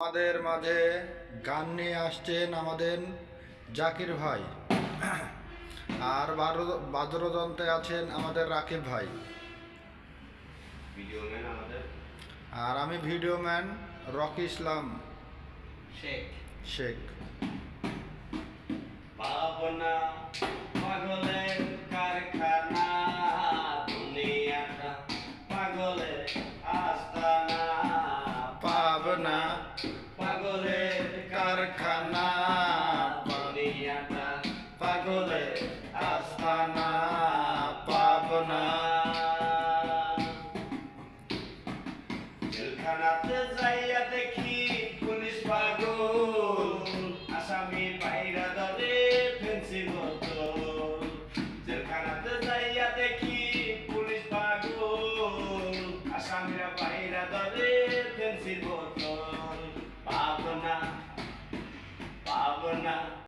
আমাদের মাঝে গান নিয়ে আসছেন আমাদের জাকির ভাই। আর বাদ্যযন্ত্রে আছেন আমাদের রাকিব ভাই। আর আমি ভিডিও ম্যান রকি ইসলাম। শেখ। শেখ। পাগলের কারখানা পাগলের পাবনা। জেলখানাতে দেখি পুলিশ পাগল, আসামি বাইরা জেলখানাতে যাইয়া দেখি পুলিশ পাগল, আসামিরা বাইরা দরে ফেন্সি বোতল পাবনা পাবনা